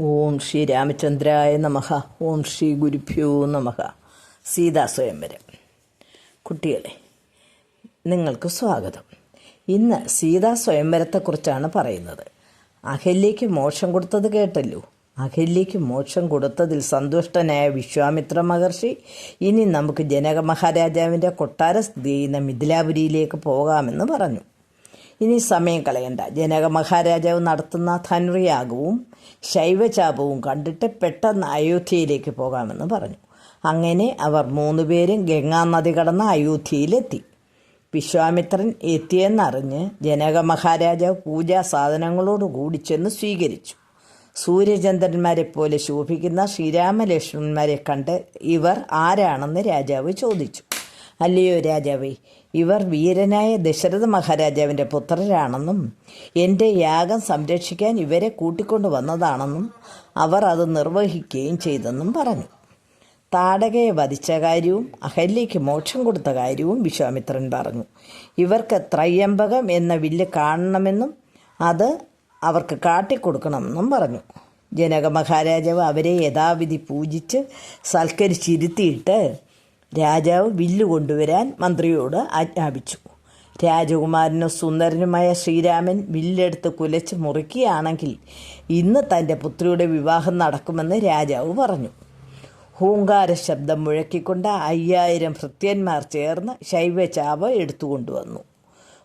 ഓം ശ്രീ രാമചന്ദ്രായ നമഹ ഓം ശ്രീ ഗുരുഭ്യോ നമഹ സീതാ സ്വയംവരം കുട്ടികളെ നിങ്ങൾക്ക് സ്വാഗതം. ഇന്ന് സീതാ സ്വയംവരത്തെക്കുറിച്ചാണ് പറയുന്നത്. അഹല്യയ്ക്ക് മോക്ഷം കൊടുത്തത് കേട്ടല്ലോ. അഹല്യയ്ക്ക് മോക്ഷം കൊടുത്തതിൽ സന്തുഷ്ടനായ വിശ്വാമിത്ര മഹർഷി ഇനി നമുക്ക് ജനക മഹാരാജാവിന്റെ കൊട്ടാര സ്ഥിതി ചെയ്യുന്ന മിഥിലാപുരിയിലേക്ക് പോകാമെന്ന് പറഞ്ഞു. ഇനി സമയം കളയണ്ട. ജനക മഹാരാജാവ് നടത്തുന്ന ധനുർയാഗവും ശൈവചാപവും കണ്ടിട്ട് പെട്ടെന്ന് അയോധ്യയിലേക്ക് പോകാമെന്ന് പറഞ്ഞു. അങ്ങനെ അവർ മൂന്നുപേരും ഗംഗാനദി കടന്ന് അയോധ്യയിലെത്തി. വിശ്വാമിത്രൻ എത്തിയെന്നറിഞ്ഞ് ജനക മഹാരാജാവ് പൂജാ സാധനങ്ങളോടുകൂടി ചെന്ന് സ്വീകരിച്ചു. സൂര്യചന്ദ്രന്മാരെ പോലെ ശോഭിക്കുന്ന ശ്രീരാമലക്ഷ്മണന്മാരെ കണ്ട് ഇവർ ആരാണെന്ന് രാജാവ് ചോദിച്ചു. അല്ലയോ രാജാവേ ഇവർ വീരനായ ദശരഥ മഹാരാജാവിന്റെ പുത്രരാണെന്നും എന്റെ യാഗം സംരക്ഷിക്കാൻ ഇവരെ കൂട്ടിക്കൊണ്ടു വന്നതാണെന്നും അവർ അത് നിർവഹിക്കുകയും ചെയ്തെന്നും പറഞ്ഞു. താടകയെ വധിച്ച കാര്യവും അഹല്യയ്ക്ക് മോക്ഷം കൊടുത്ത കാര്യവും വിശ്വാമിത്രൻ പറഞ്ഞു. ഇവർക്ക് ത്രയംബകം എന്ന വില്ല് കാണണമെന്നും അത് അവർക്ക് കാട്ടിക്കൊടുക്കണമെന്നും പറഞ്ഞു. ജനക മഹാരാജാവ് അവരെ യഥാവിധി പൂജിച്ച് സൽക്കരിച്ചിരുത്തിയിട്ട് രാജാവ് വില്ല് കൊണ്ടുവരാൻ മന്ത്രിയോട് ആജ്ഞാപിച്ചു. രാജകുമാരനും സുന്ദരനുമായ ശ്രീരാമൻ വില്ലെടുത്ത് കുലച്ച് മുറിക്കുകയാണെങ്കിൽ ഇന്ന് തന്റെ പുത്രിയുടെ വിവാഹം നടക്കുമെന്ന് രാജാവ് പറഞ്ഞു. ഹൂങ്കാര ശബ്ദം മുഴക്കിക്കൊണ്ട് അയ്യായിരം ഭൃത്യന്മാർ ചേർന്ന് ശൈവചാപ എടുത്തുകൊണ്ടുവന്നു.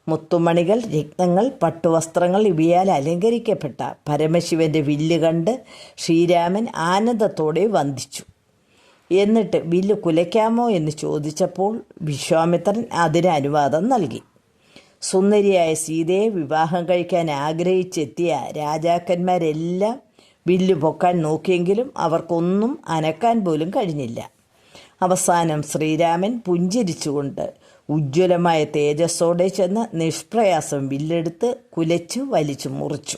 മുത്തുമണികൾ രത്നങ്ങൾ പട്ടുവസ്ത്രങ്ങൾ ഇവയാൽ അലങ്കരിക്കപ്പെട്ട പരമശിവന്റെ വില്ല് കണ്ട് ശ്രീരാമൻ ആനന്ദത്തോടെ വന്ദിച്ചു. എന്നിട്ട് വില്ല് കുലയ്ക്കാമോ എന്ന് ചോദിച്ചപ്പോൾ വിശ്വാമിത്രൻ അതിന് അനുവാദം നൽകി. സുന്ദരിയായ സീതയെ വിവാഹം കഴിക്കാൻ ആഗ്രഹിച്ചെത്തിയ രാജാക്കന്മാരെല്ലാം വില്ല് പൊക്കാൻ നോക്കിയെങ്കിലും അവർക്കൊന്നും അനക്കാൻ പോലും കഴിഞ്ഞില്ല. അവസാനം ശ്രീരാമൻ പുഞ്ചിരിച്ചുകൊണ്ട് ഉജ്ജ്വലമായ തേജസ്സോടെ ചെന്ന് നിഷ്പ്രയാസം വില്ലെടുത്ത് കുലച്ചു വലിച്ചു മുറിച്ചു.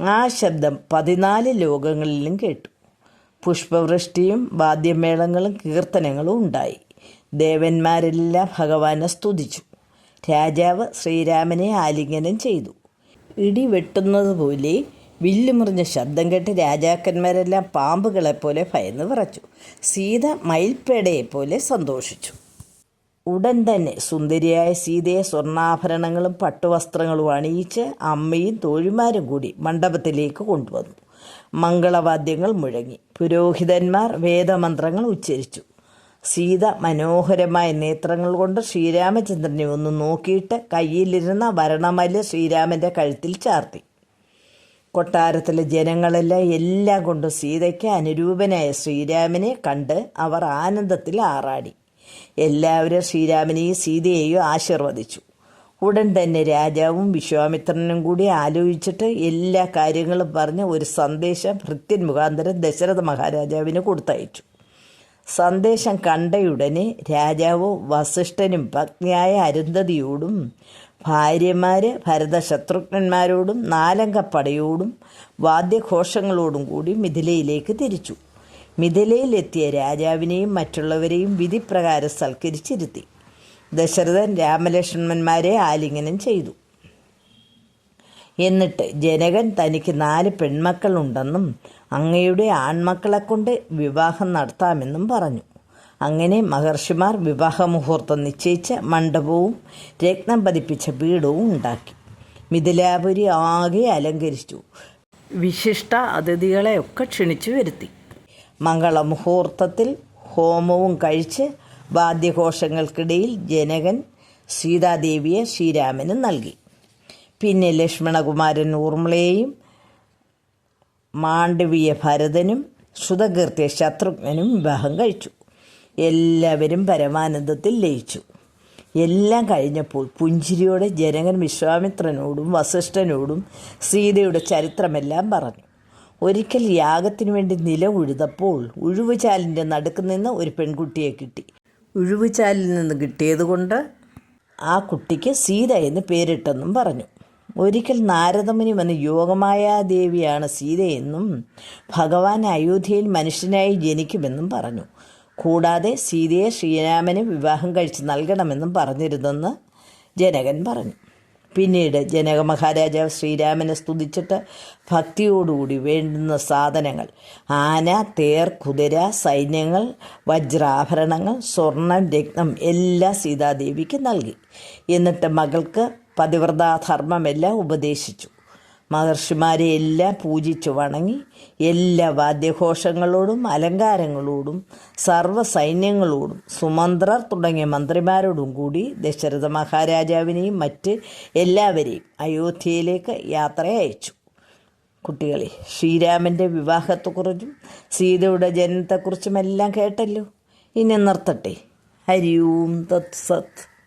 ആ ശബ്ദം പതിനാല് ലോകങ്ങളിലും കേട്ടു. പുഷ്പവൃഷ്ടിയും വാദ്യമേളങ്ങളും കീർത്തനങ്ങളും ഉണ്ടായി. ദേവന്മാരെല്ലാം ഭഗവാനെ സ്തുതിച്ചു. രാജാവ് ശ്രീരാമനെ ആലിംഗനം ചെയ്തു. ഇടി വെട്ടുന്നത് പോലെ വില്ലുമുറിഞ്ഞ ശബ്ദം കേട്ട് രാജാക്കന്മാരെല്ലാം പാമ്പുകളെപ്പോലെ ഭയന്ന് വിറച്ചു. സീത മയിൽപ്പേടയെപ്പോലെ സന്തോഷിച്ചു. ഉടൻ തന്നെ സുന്ദരിയായ സീതയെ സ്വർണാഭരണങ്ങളും പട്ടുവസ്ത്രങ്ങളും അണിയിച്ച് അമ്മയും തോഴിമാരും കൂടി മണ്ഡപത്തിലേക്ക് കൊണ്ടുവന്നു. മംഗളവാദ്യങ്ങൾ മുഴങ്ങി. പുരോഹിതന്മാർ വേദമന്ത്രങ്ങൾ ഉച്ചരിച്ചു. സീത മനോഹരമായ നേത്രങ്ങൾ കൊണ്ട് ശ്രീരാമചന്ദ്രനെ ഒന്ന് നോക്കിയിട്ട് കയ്യിലിരുന്ന വരണമല്ല ശ്രീരാമന്റെ കഴുത്തിൽ ചാർത്തി. കൊട്ടാരത്തിലെ ജനങ്ങളെല്ലാം എല്ലാം കൊണ്ടും സീതയ്ക്ക് അനുരൂപനായ ശ്രീരാമനെ കണ്ട് അവർ ആനന്ദത്തിൽ ആറാടി. എല്ലാവരും ശ്രീരാമനെയും സീതയെയും ആശീർവദിച്ചു. ഉടൻ തന്നെ രാജാവും വിശ്വാമിത്രനും കൂടി ആലോചിച്ചിട്ട് എല്ലാ കാര്യങ്ങളും പറഞ്ഞ് ഒരു സന്ദേശം ഭൃത്യൻ മുഖാന്തരം ദശരഥ മഹാരാജാവിന് കൊടുത്തയച്ചു. സന്ദേശം കണ്ടയുടനെ രാജാവ് വസിഷ്ഠനും പത്നിയായ അരുന്ധതിയോടും ഭാര്യമാര് ഭരതശത്രുഘ്നന്മാരോടും നാലങ്കപ്പടയോടും വാദ്യഘോഷങ്ങളോടും കൂടി മിഥിലയിലേക്ക് തിരിച്ചു. മിഥിലയിലെത്തിയ രാജാവിനെയും മറ്റുള്ളവരെയും വിധിപ്രകാരം സൽക്കരിച്ചിരുത്തി. ദശരഥൻ രാമലക്ഷ്മണന്മാരെ ആലിംഗനം ചെയ്തു. എന്നിട്ട് ജനകൻ തനിക്ക് നാല് പെൺമക്കളുണ്ടെന്നും അങ്ങയുടെ ആൺമക്കളെ കൊണ്ട് വിവാഹം നടത്താമെന്നും പറഞ്ഞു. അങ്ങനെ മഹർഷിമാർ വിവാഹമുഹൂർത്തം നിശ്ചയിച്ച മണ്ഡപവും രത്നം പതിപ്പിച്ച പീഠവും ഉണ്ടാക്കി. മിഥിലാപുരി ആകെ അലങ്കരിച്ചു. വിശിഷ്ട അതിഥികളെയൊക്കെ ക്ഷണിച്ചു വരുത്തി. മംഗളമുഹൂർത്തത്തിൽ ഹോമവും കഴിച്ച് വാദ്യഘോഷങ്ങൾക്കിടയിൽ ജനകൻ സീതാദേവിയെ ശ്രീരാമന് നൽകി. പിന്നെ ലക്ഷ്മണകുമാരൻ ഊർമിളയെയും മാണ്ഡവിയ ഭരതനും ശ്രുതകീർത്തിയ ശത്രുഘ്നും വിവാഹം കഴിച്ചു. എല്ലാവരും പരമാനന്ദത്തിൽ ലയിച്ചു. എല്ലാം കഴിഞ്ഞപ്പോൾ പുഞ്ചിരിയോടെ ജനകൻ വിശ്വാമിത്രനോടും വസിഷ്ഠനോടും സീതയുടെ ചരിത്രമെല്ലാം പറഞ്ഞു. ഒരിക്കൽ യാഗത്തിനു വേണ്ടി നില ഉഴുതപ്പോൾ ഉഴുവുചാലിന്റെ നടുക്ക് നിന്ന് ഒരു പെൺകുട്ടിയെ കിട്ടി. ഉഴുവുചാലിൽ നിന്ന് കിട്ടിയതുകൊണ്ട് ആ കുട്ടിക്ക് സീത എന്ന് പേരിട്ടെന്നും പറഞ്ഞു. ഒരിക്കൽ നാരദമുനി വന്ന് യോഗമായ ദേവിയാണ് സീതയെന്നും ഭഗവാൻ അയോധ്യയിൽ മനുഷ്യനായി ജനിക്കുമെന്നും പറഞ്ഞു. കൂടാതെ സീതയെ ശ്രീരാമന് വിവാഹം കഴിച്ച് നൽകണമെന്നും പറഞ്ഞിരുന്നെന്ന് ജനകൻ പറഞ്ഞു. പിന്നീട് ജനക മഹാരാജാവ് ശ്രീരാമനെ സ്തുതിച്ചിട്ട് ഭക്തിയോടുകൂടി വേണ്ടുന്ന സാധനങ്ങൾ. ആന തേർ കുതിര സൈന്യങ്ങൾ വജ്രാഭരണങ്ങൾ സ്വർണം രത്നം എല്ലാം സീതാദേവിക്ക് നൽകി. എന്നിട്ട് മകൾക്ക് പതിവ്രതാധർമ്മമെല്ലാം ഉപദേശിച്ചു. മഹർഷിമാരെ എല്ലാം പൂജിച്ചു വണങ്ങി എല്ലാ വാദ്യഘോഷങ്ങളോടും അലങ്കാരങ്ങളോടും സർവ സൈന്യങ്ങളോടും സുമന്ത്രർ തുടങ്ങിയ മന്ത്രിമാരോടും കൂടി ദശരഥ മഹാരാജാവിനെയും മറ്റ് എല്ലാവരെയും അയോധ്യയിലേക്ക് യാത്ര അയച്ചു. കുട്ടികളെ ശ്രീരാമന്റെ വിവാഹത്തെക്കുറിച്ചും സീതയുടെ ജനനത്തെക്കുറിച്ചും എല്ലാം കേട്ടല്ലോ. ഇനി നിർത്തട്ടെ. ഹരി ഓം തത് സത്.